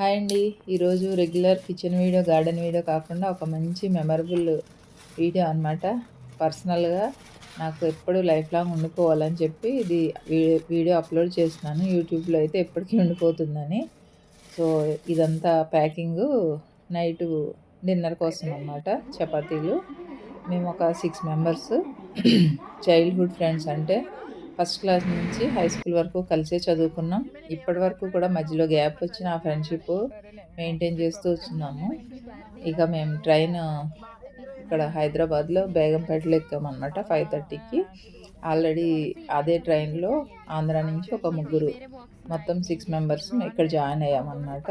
Hi అండి. ఈరోజు regular kitchen video garden video కాకుండా ఒక మంచి మెమరబుల్ వీడియో అనమాట పర్సనల్గా నాకు ఎప్పుడు లైఫ్ లాంగ్ ఉండిపోవాలని చెప్పి ఇది వీడియో అప్లోడ్ చేస్తున్నాను. యూట్యూబ్లో అయితే ఎప్పటికీ ఉండిపోతుందని. సో ఇదంతా ప్యాకింగ్ నైట్ డిన్నర్ కోసం అనమాట చపాతీలు. మేము ఒక సిక్స్ మెంబర్స్ చైల్డ్హుడ్ ఫ్రెండ్స్ అంటే ఫస్ట్ క్లాస్ నుంచి హై స్కూల్ వరకు కలిసే చదువుకున్నాం. ఇప్పటి వరకు కూడా మధ్యలో గ్యాప్ వచ్చిన ఆ ఫ్రెండ్షిప్ మెయింటైన్ చేస్తూ వచ్చినాము. ఇక మేము ట్రైన్ ఇక్కడ హైదరాబాద్లో బేగంపేటలో ఎక్కామన్నమాట ఫైవ్ థర్టీకి. ఆల్రెడీ అదే ట్రైన్లో ఆంధ్ర నుంచి ఒక ముగ్గురు మొత్తం సిక్స్ మెంబర్స్ ఇక్కడ జాయిన్ అయ్యామన్నమాట.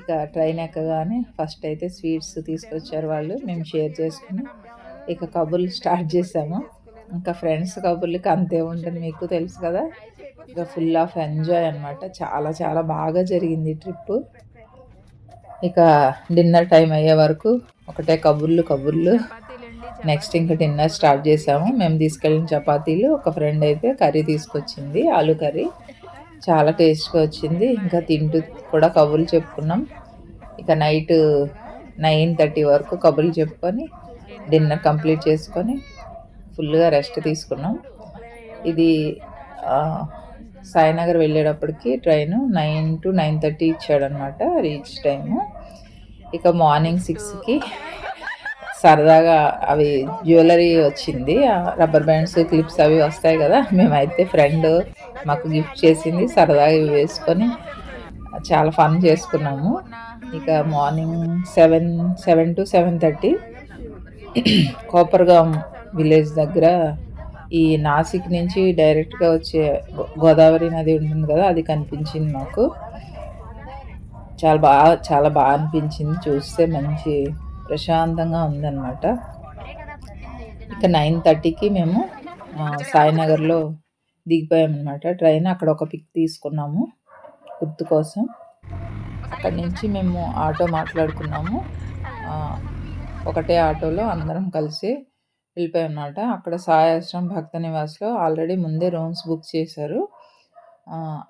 ఇక ట్రైన్ ఎక్కగానే ఫస్ట్ అయితే స్వీట్స్ తీసుకొచ్చారు వాళ్ళు మేము షేర్ చేసుకుని ఇక కబుర్లు స్టార్ట్ చేసాము. ఇంకా ఫ్రెండ్స్ కబుర్లకి అంతే ఉంటుంది మీకు తెలుసు కదా? ఇంకా ఫుల్ ఆఫ్ ఎంజాయ్ అనమాట చాలా చాలా బాగా జరిగింది ట్రిప్ ఇక డిన్నర్ టైం అయ్యే వరకు ఒకటే కబుర్లు కబుర్లు. నెక్స్ట్ ఇంకా డిన్నర్ స్టార్ట్ చేసాము. మేము తీసుకెళ్ళిన చపాతీలు ఒక ఫ్రెండ్ అయితే కర్రీ తీసుకొచ్చింది ఆలు కర్రీ. చాలా టేస్ట్గా వచ్చింది. ఇంకా తింటూ కూడా కబుర్లు చెప్పుకున్నాం. ఇక నైట్ నైన్ థర్టీ వరకు కబుర్లు చెప్పుకొని డిన్నర్ కంప్లీట్ చేసుకొని ఫుల్గా రెస్ట్ తీసుకున్నాం. ఇది సాయినగర్ వెళ్ళేటప్పటికి train nine to nine thirty ఇచ్చాడనమాట రీచ్ టైము. ఇక మార్నింగ్ సిక్స్కి సరదాగా అవి జ్యువెలరీ వచ్చింది. రబ్బర్ బ్యాండ్స్ క్లిప్స్ అవి వస్తాయి కదా మేమైతే ఫ్రెండ్ మాకు గిఫ్ట్ చేసింది సరదాగా ఇవి వేసుకొని చాలా ఫన్ చేసుకున్నాము. ఇక morning seven seven to seven thirty Kopargaon village దగ్గర ఈ నాసిక్ నుంచి డైరెక్ట్గా వచ్చే గోదావరి నది ఉంటుంది కదా అది కనిపించింది మాకు. చాలా బాగా చాలా బాగా అనిపించింది. చూస్తే మంచి ప్రశాంతంగా ఉందన్నమాట. ఇక నైన్ థర్టీకి మేము సాయినగర్లో దిగిపోయామన్నమాట. ట్రైన్ అక్కడ ఒక పిక్ తీసుకున్నాము గుర్తు కోసం. అక్కడి నుంచి మేము ఆటో మాట్లాడుకున్నాము. ఒకటే ఆటోలో అందరం కలిసి వెళ్ళిపోయామన్నమాట. అక్కడ సాయాశ్రమ్ భక్త నివాస్లో ఆల్రెడీ ముందే రూమ్స్ బుక్ చేశారు.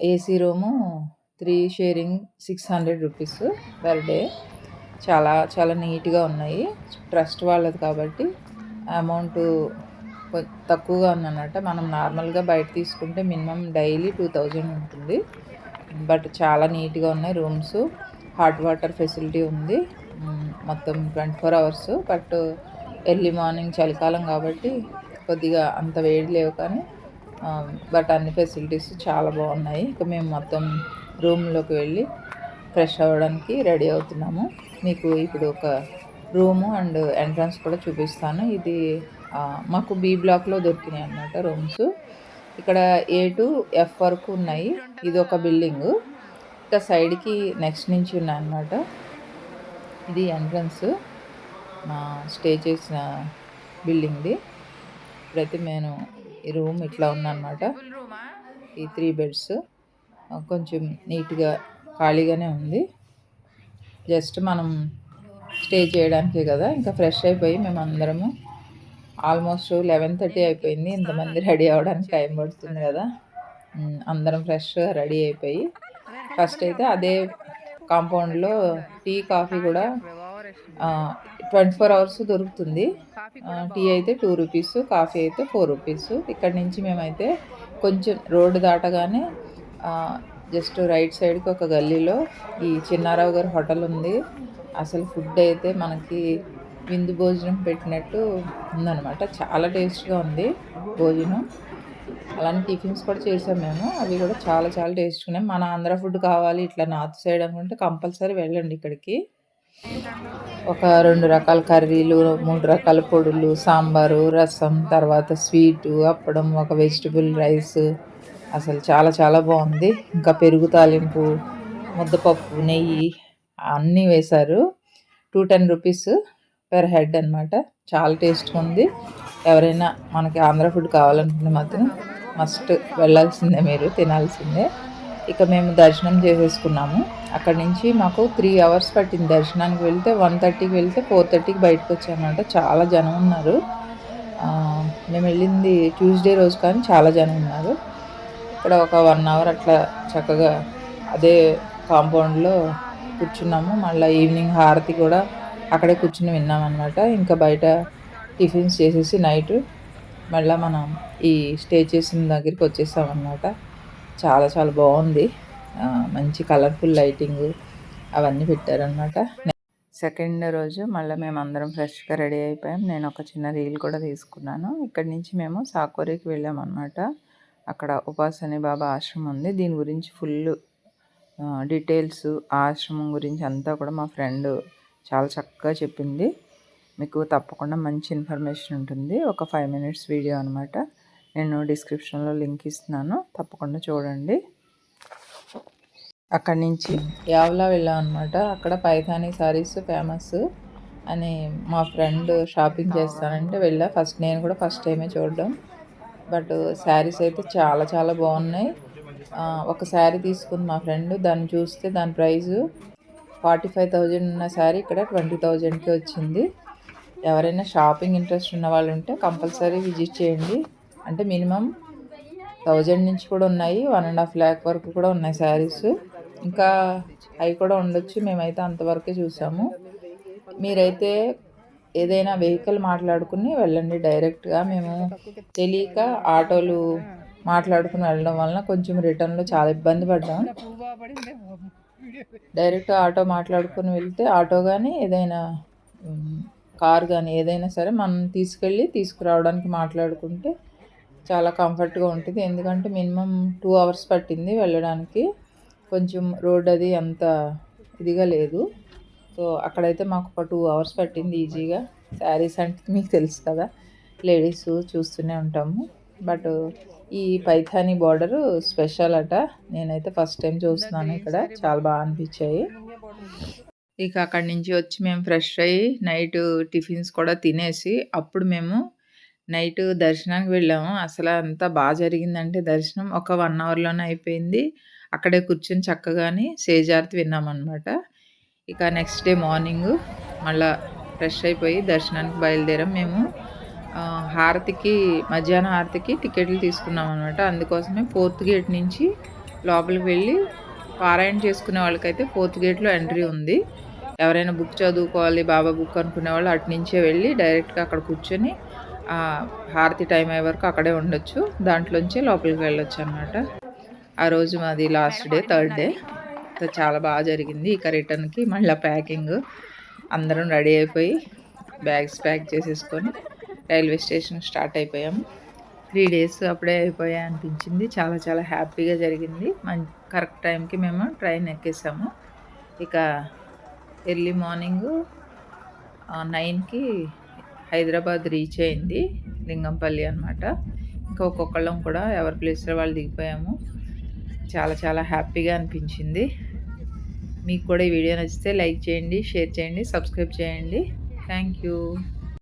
AC room three sharing six hundred rupees per day. చాలా చాలా నీట్గా ఉన్నాయి. ట్రస్ట్ వాళ్ళది కాబట్టి అమౌంట్ తక్కువగా ఉందన్నమాట. మనం నార్మల్గా బయట తీసుకుంటే మినిమం డైలీ టూ థౌజండ్ ఉంటుంది. బట్ చాలా నీట్గా ఉన్నాయి రూమ్స్. హాట్ వాటర్ ఫెసిలిటీ ఉంది. మొత్తం twenty four hours. But early morning చలికాలం కాబట్టి కొద్దిగా అంత వేడి లేవు కానీ బట్ అన్ని ఫెసిలిటీస్ చాలా బాగున్నాయి. ఇక మేము మొత్తం రూమ్లోకి వెళ్ళి ఫ్రెష్ అవ్వడానికి రెడీ అవుతున్నాము. మీకు ఇప్పుడు ఒక రూము అండ్ ఎంట్రన్స్ కూడా చూపిస్తాను. ఇది మాకు బీ బ్లాక్లో దొరికినాయి అన్నమాట రూమ్స్. ఇక్కడ ఏ టు ఎఫ్ వరకు ఉన్నాయి. ఇది ఒక బిల్డింగ్. ఇక సైడ్కి నెక్స్ట్ నుంచి ఉన్నాయి అన్నమాట. ఇది ఎంట్రన్స్. మా స్టే చేసిన బిల్డింగ్ది. ఇప్పుడైతే నేను ఈ రూమ్ ఇట్లా ఉందన్నమాట ఈ త్రీ బెడ్స్. కొంచెం నీట్గా ఖాళీగానే ఉంది. జస్ట్ మనం స్టే చేయడానికే కదా. ఇంకా ఫ్రెష్ అయిపోయి మేము అందరము ఆల్మోస్ట్ లెవెన్ థర్టీ అయిపోయింది. ఇంతమంది రెడీ అవ్వడానికి టైం పడుతుంది కదా. అందరం ఫ్రెష్గా రెడీ అయిపోయి ఫస్ట్ అయితే అదే కాంపౌండ్లో టీ కాఫీ కూడా ట్వంటీ ఫోర్ అవర్స్ దొరుకుతుంది. టీ అయితే టూ రూపీస్ కాఫీ అయితే ఫోర్ రూపీస్. ఇక్కడ నుంచి మేమైతే కొంచెం రోడ్డు దాటగానే జస్ట్ రైట్ సైడ్కి ఒక గల్లీలో ఈ చిన్నారావు గారి హోటల్ ఉంది. అసలు ఫుడ్ అయితే మనకి విందు భోజనం పెట్టినట్టు ఉందన్నమాట. చాలా టేస్ట్గా ఉంది భోజనం. అలానే టిఫిన్స్ కూడా చేసాం మేము. అవి కూడా చాలా చాలా టేస్ట్గా మన ఆంధ్ర ఫుడ్ కావాలి ఇట్లా నార్త్ సైడ్ అనుకుంటే కంపల్సరీ వెళ్ళండి ఇక్కడికి. ఒక రెండు రకాల కర్రీలు మూడు రకాల పొడులు సాంబారు రసం తర్వాత స్వీటు అప్పడం ఒక వెజిటబుల్ రైస్. అసలు చాలా చాలా బాగుంది. ఇంకా పెరుగు తాలింపు ముద్దపప్పు నెయ్యి అన్నీ వేశారు. Two ten rupees per head అనమాట చాలా టేస్ట్గా ఉంది. ఎవరైనా మనకి ఆంధ్ర ఫుడ్ కావాలనుకుంటే మాత్రం మస్ట్ వెళ్ళాల్సిందే మీరు తినాల్సిందే. ఇక మేము దర్శనం చేసేసుకున్నాము. అక్కడి నుంచి మాకు త్రీ అవర్స్ పట్టింది దర్శనానికి వెళ్తే. వన్ థర్టీకి వెళ్తే ఫోర్ థర్టీకి బయటకు వచ్చామంట చాలా జనం ఉన్నారు. మేము వెళ్ళింది ట్యూస్డే రోజు కానీ చాలా జనం ఉన్నారు. ఇక్కడ ఒక వన్ అవర్ అట్లా చక్కగా అదే కాంపౌండ్లో కూర్చున్నాము. మళ్ళీ ఈవినింగ్ హారతి కూడా అక్కడే కూర్చుని విన్నామన్నమాట. ఇంకా బయట టిఫిన్స్ చేసేసి నైట్ మళ్ళీ మనం ఈ స్టే చేసిన దగ్గరికి వచ్చేసామన్నమాట. చాలా చాలా బాగుంది. మంచి కలర్ఫుల్ లైటింగ్ అవన్నీ పెట్టారనమాట సెకండ్ రోజు మళ్ళీ మేము అందరం ఫ్రెష్గా రెడీ అయిపోయాం. నేను ఒక చిన్న రీల్ కూడా తీసుకున్నాను. ఇక్కడి నుంచి మేము సాకోరికి వెళ్ళామన్నమాట. అక్కడ ఉపాసని బాబా ఆశ్రమం ఉంది. దీని గురించి ఫుల్ డీటెయిల్స్ ఆశ్రమం గురించి అంతా కూడా మా ఫ్రెండ్ చాలా చక్కగా చెప్పింది. మీకు తప్పకుండా మంచి ఇన్ఫర్మేషన్ ఉంటుంది. ఒక ఫైవ్ మినిట్స్ వీడియో అనమాట నేను డిస్క్రిప్షన్లో లింక్ ఇస్తున్నాను. తప్పకుండా చూడండి. అక్కడి నుంచి యావలా వెళ్ళాం అనమాట అక్కడ పైథానీ సారీస్ ఫేమస్ అని మా ఫ్రెండ్ షాపింగ్ చేస్తానంటే వెళ్ళా. ఫస్ట్ నేను కూడా ఫస్ట్ టైమే చూడడం. బట్ శారీస్ అయితే చాలా చాలా బాగున్నాయి. ఒక శారీ తీసుకుంది మా ఫ్రెండ్. దాన్ని చూస్తే దాని ప్రైస్ ఫార్టీ ఫైవ్ థౌజండ్ ఉన్న శారీ ఇక్కడ ట్వంటీ థౌజండ్కి వచ్చింది. ఎవరైనా షాపింగ్ ఇంట్రెస్ట్ ఉన్న వాళ్ళు ఉంటే కంపల్సరీ విజిట్ చేయండి. అంటే మినిమం థౌజండ్ నుంచి కూడా ఉన్నాయి. వన్ అండ్ హాఫ్ ల్యాక్ వరకు కూడా ఉన్నాయి శారీస్. ఇంకా అవి కూడా ఉండొచ్చు. మేమైతే అంతవరకే చూసాము. మీరైతే ఏదైనా వెహికల్ మాట్లాడుకుని వెళ్ళండి. డైరెక్ట్గా మేము తెలియక ఆటోలు మాట్లాడుకుని వెళ్ళడం వలన కొంచెం రిటర్న్లో చాలా ఇబ్బంది పడ్డాం. డైరెక్ట్ ఆటో మాట్లాడుకుని వెళ్తే ఆటో కానీ ఏదైనా కార్ కానీ ఏదైనా సరే మనం తీసుకెళ్ళి తీసుకురావడానికి మాట్లాడుకుంటే చాలా కంఫర్ట్గా ఉంటుంది. ఎందుకంటే మినిమం టూ అవర్స్ పట్టింది వెళ్ళడానికి. కొంచెం రోడ్ అది అంత ఇదిగా లేదు. సో అక్కడైతే మాకు ఒక టూ అవర్స్ పట్టింది ఈజీగా. శారీస్ అంటే మీకు తెలుసు కదా లేడీస్ చూస్తూనే ఉంటాము. బట్ ఈ పైథానీ బార్డర్ స్పెషల్ అట. నేనైతే ఫస్ట్ టైం చూస్తున్నాను ఇక్కడ. చాలా బాగా అనిపించాయి. ఇక అక్కడి నుంచి వచ్చి మేము ఫ్రెష్ అయ్యి నైట్ టిఫిన్స్ కూడా తినేసి అప్పుడు మేము నైట్ దర్శనానికి వెళ్ళాము. అసలు అంతా బాగా జరిగిందంటే దర్శనం ఒక వన్ అవర్లోనే అయిపోయింది. అక్కడే కూర్చొని చక్కగానే సేజార్తి విన్నామన్నమాట. ఇక నెక్స్ట్ డే మార్నింగ్ మళ్ళా ఫ్రెష్ అయిపోయి దర్శనానికి బయలుదేరాం మేము. హారతికి మధ్యాహ్నం హారతికి టికెట్లు తీసుకున్నాం అనమాట అందుకోసమే ఫోర్త్ గేట్ నుంచి లోపలికి వెళ్ళి పారాయణ చేసుకునే వాళ్ళకైతే ఫోర్త్ గేట్లో ఎంట్రీ ఉంది. ఎవరైనా బుక్ చదువుకోవాలి బాబా బుక్ అనుకునే వాళ్ళు అటు నుంచే వెళ్ళి డైరెక్ట్గా అక్కడ కూర్చొని హారతి టైం అయ్యే వరకు అక్కడే ఉండొచ్చు. దాంట్లోంచే లోపలికి వెళ్ళొచ్చు అనమాట ఆ రోజు మాది లాస్ట్ డే థర్డ్ డే. చాలా బాగా జరిగింది. ఇక రిటర్న్కి మళ్ళీ ప్యాకింగ్. అందరం రెడీ అయిపోయి బ్యాగ్స్ ప్యాక్ చేసేసుకొని రైల్వే స్టేషన్ స్టార్ట్ అయిపోయాము త్రీ డేస్ అప్పుడే అయిపోయా అనిపించింది. చాలా చాలా హ్యాపీగా జరిగింది. మంచి కరెక్ట్ టైంకి మేము ట్రైన్ ఎక్కేసాము. ఇక ఎర్లీ మార్నింగ్ నైన్కి హైదరాబాద్ రీచ్ అయింది లింగంపల్లి అనమాట ఇంకా ఒక్కొక్కళ్ళం కూడా ఎవరి ప్లేస్లో వాళ్ళు దిగిపోయాము. చాలా చాలా హ్యాపీగా అనిపించింది. మీకు కూడా ఈ వీడియో నచ్చితే లైక్ చేయండి షేర్ చేయండి సబ్స్క్రైబ్ చేయండి. Thank you